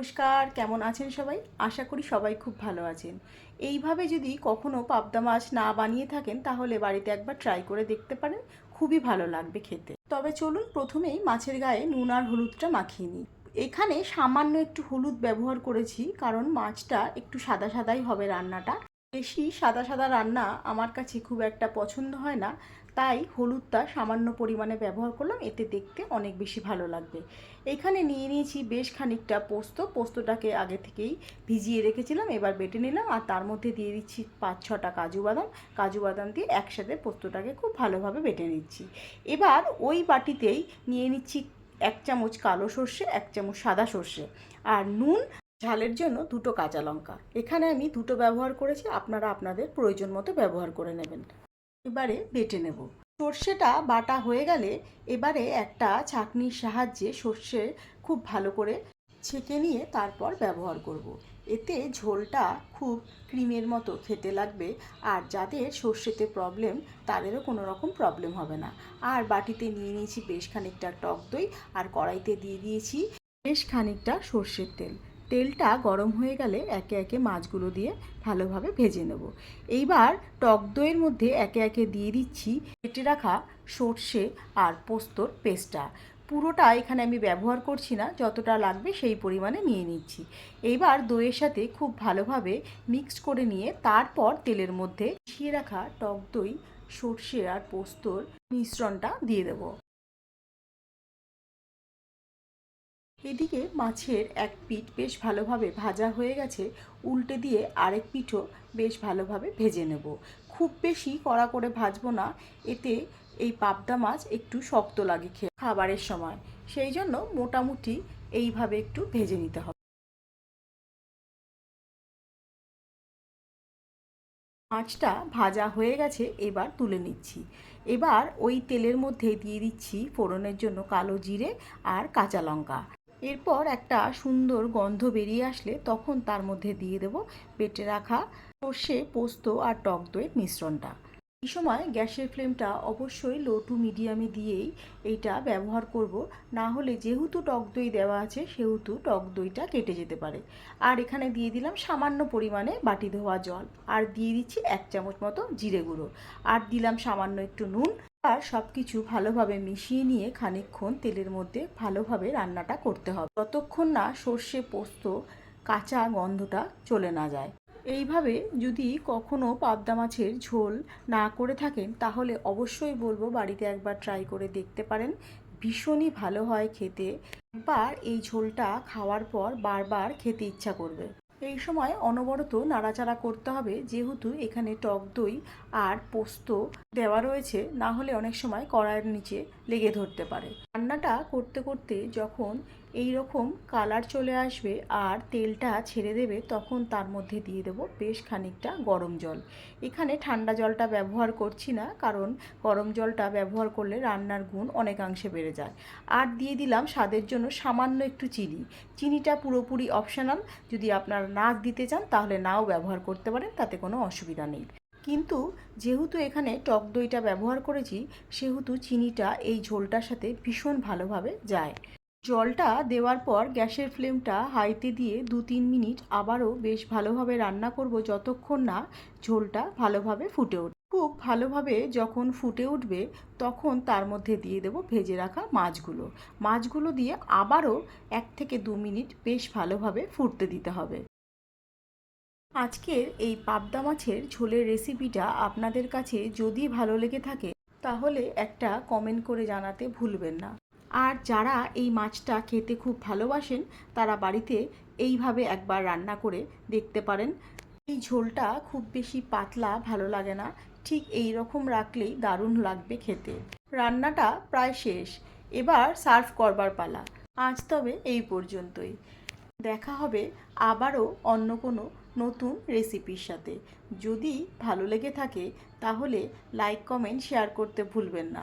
নমস্কার, কেমন আছেন সবাই? আশা করি সবাই খুব ভালো আছেন। এইভাবে যদি কখনো পাবদা মাছ না বানিয়ে থাকেন, তাহলে বাড়িতে একবার ট্রাই করে দেখতে পারেন, খুবই ভালো লাগবে খেতে। তবে চলুন প্রথমেই মাছের গায়ে নুন আর হলুদটা মাখিয়ে নিই। এখানে সামান্য একটু হলুদ ব্যবহার করেছি, কারণ মাছটা একটু সাদা সাদাই হবে রান্নাটা। বেশি সাদা সাদা রান্না আমার কাছে খুব একটা পছন্দ হয় না। তাই হলুদটা সামান্য পরিমাণে ব্যবহার করলাম, এতে দেখতে অনেক বেশি ভালো লাগবে। এখানে নিয়ে নিয়েছি বেশ খানিকটা পোস্ত। পোস্তটাকে আগে থেকেই ভিজিয়ে রেখেছিলাম, এবার বেটে নিলাম, আর তার মধ্যে দিয়ে দিচ্ছি পাঁচ ছটা কাজু বাদাম। কাজু বাদাম দিয়ে একসাথে পোস্তটাকে খুব ভালোভাবে বেটে নিচ্ছি। এবার ওই বাটিতেই নিয়ে নিচ্ছি এক চামচ কালো সর্ষে, এক চামচ সাদা সর্ষে। আর নুন ঝালের জন্য দুটো কাঁচা লঙ্কা। এখানে আমি দুটো ব্যবহার করেছি, আপনারা আপনাদের প্রয়োজন মতো ব্যবহার করে নেবেন। এবারে বেটে নেব। সর্ষেটা বাটা হয়ে গেলে এবারে একটা ছাঁকনির সাহায্যে সর্ষে খুব ভালো করে ছেঁকে নিয়ে তারপর ব্যবহার করব। এতে ঝোলটা খুব ক্রিমের মতো খেতে লাগবে আর যাদের সর্ষেতে প্রবলেম তাদেরও কোনো রকম প্রবলেম হবে না। আর বাটিতে নিয়ে নিয়েছি বেশ খানিকটা টক দই আর কড়াইতে দিয়ে দিয়েছি বেশ খানিকটা সর্ষের তেল। তেলটা গরম হয়ে গেলে একে একে মাছগুলো দিয়ে ভালোভাবে ভেজে নেব। এইবার টক দইয়ের মধ্যে একে একে দিয়ে দিচ্ছি কেটে রাখা সর্ষে আর পোস্তর পেস্টটা। পুরোটা এখানে আমি ব্যবহার করছি না, যতটা লাগবে সেই পরিমাণে নিয়ে নিচ্ছি। এইবার দইয়ের সাথে খুব ভালোভাবে মিক্স করে নিয়ে তারপর তেলের মধ্যে মিশিয়ে রাখা টক দই, সর্ষে আর পোস্তর মিশ্রণটা দিয়ে দেবো। এদিকে মাছের এক পিঠ বেশ ভালোভাবে ভাজা হয়ে গেছে, উল্টে দিয়ে আরেক পিঠও বেশ ভালোভাবে ভেজে নেব। খুব বেশি কড়া করে ভাজবো না, এতে এই পাবদা মাছ একটু শক্ত লাগে খেয়ে খাবারের সময়। সেই জন্য মোটামুটি এইভাবে একটু ভেজে নিতে হবে। মাছটা ভাজা হয়ে গেছে, এবার তুলে নিচ্ছি। এবার ওই তেলের মধ্যে দিয়ে দিচ্ছি ফোড়নের জন্য কালো জিরে আর কাঁচা লঙ্কা। এরপর একটা সুন্দর গন্ধ বেরিয়ে আসলে তখন তার মধ্যে দিয়ে দেব বেটে রাখা সর্ষে, পোস্ত আর টক দইয়ের মিশ্রণটা। এই সময় গ্যাসের ফ্লেমটা অবশ্যই লো টু মিডিয়ামে দিয়েই এইটা ব্যবহার করব। না হলে যেহেতু টক দই দেওয়া আছে, সেহেতু টক দইটা কেটে যেতে পারে। আর এখানে দিয়ে দিলাম সামান্য পরিমাণে বাটি ধোয়া জল। আর দিয়ে দিচ্ছি এক চামচ মতো জিরে গুঁড়ো। আর দিলাম সামান্য একটু নুন। আর সব কিছু ভালোভাবে মিশিয়ে নিয়ে খানিকক্ষণ তেলের মধ্যে ভালোভাবে রান্নাটা করতে হবে। যতক্ষণ না সর্ষে পোস্ত, কাঁচা গন্ধটা চলে না যায়। এইভাবে যদি কখনো পাবদা মাছের ঝোল না করে থাকেন, তাহলে অবশ্যই বলব বাড়িতে একবার ট্রাই করে দেখতে পারেন। ভীষণই ভালো হয় খেতে। একবার এই ঝোলটা খাওয়ার পর বারবার খেতে ইচ্ছা করবে। এই সময় অনবরত নাড়াচাড়া করতে হবে, যেহেতু এখানে টক দই আর পোস্ত দেওয়া রয়েছে, না হলে অনেক সময় কড়াইয়ের নিচে লেগে ধরতে পারে। রান্নাটা করতে করতে যখন এই রকম কালার চলে আসবে আর তেলটা ছেড়ে দেবে, তখন তার মধ্যে দিয়ে দেবো বেশ খানিকটা গরম জল। এখানে ঠান্ডা জলটা ব্যবহার করছি না, কারণ গরম জলটা ব্যবহার করলে রান্নার গুণ অনেকাংশে বেড়ে যায়। আর দিয়ে দিলাম স্বাদের জন্য সামান্য একটু চিনি। চিনিটা পুরোপুরি অপশনাল, যদি আপনারা না দিতে চান তাহলে নাও ব্যবহার করতে পারেন, তাতে কোনো অসুবিধা নেই। কিন্তু যেহেতু এখানে টক দইটা ব্যবহার করেছি, সেহেতু চিনিটা এই ঝোলটার সাথে ভীষণ ভালোভাবে যায়। জলটা দেওয়ার পর গ্যাসের ফ্লেমটা হাইতে দিয়ে দু তিন মিনিট আবারও বেশ ভালোভাবে রান্না করব যতক্ষণ না ঝোলটা ভালোভাবে ফুটে ওঠে। খুব ভালোভাবে যখন ফুটে উঠবে তখন তার মধ্যে দিয়ে দেব ভেজে রাখা মাছগুলো। মাছগুলো দিয়ে আবারও এক থেকে দু মিনিট বেশ ভালোভাবে ফুটতে দিতে হবে। আজকের এই পাবদা মাছের ঝোলের রেসিপিটা আপনাদের কাছে যদি ভালো লেগে থাকে তাহলে একটা কমেন্ট করে জানাতে ভুলবেন না। আর যারা এই মাছটা খেতে খুব ভালোবাসেন, তারা বাড়িতে এইভাবে একবার রান্না করে দেখতে পারেন। এই ঝোলটা খুব বেশি পাতলা ভালো লাগে না। ঠিক এই রকম রাখলেই দারুণ লাগবে খেতে। রান্নাটা প্রায় শেষ। এবার সার্ভ করবার পালা। আজ তবে এই পর্যন্তই। দেখা হবে আবারও অন্য কোনো নতুন রেসিপির সাথে। যদি ভালো লেগে থাকে, তাহলে লাইক, কমেন্ট, শেয়ার করতে ভুলবেন না।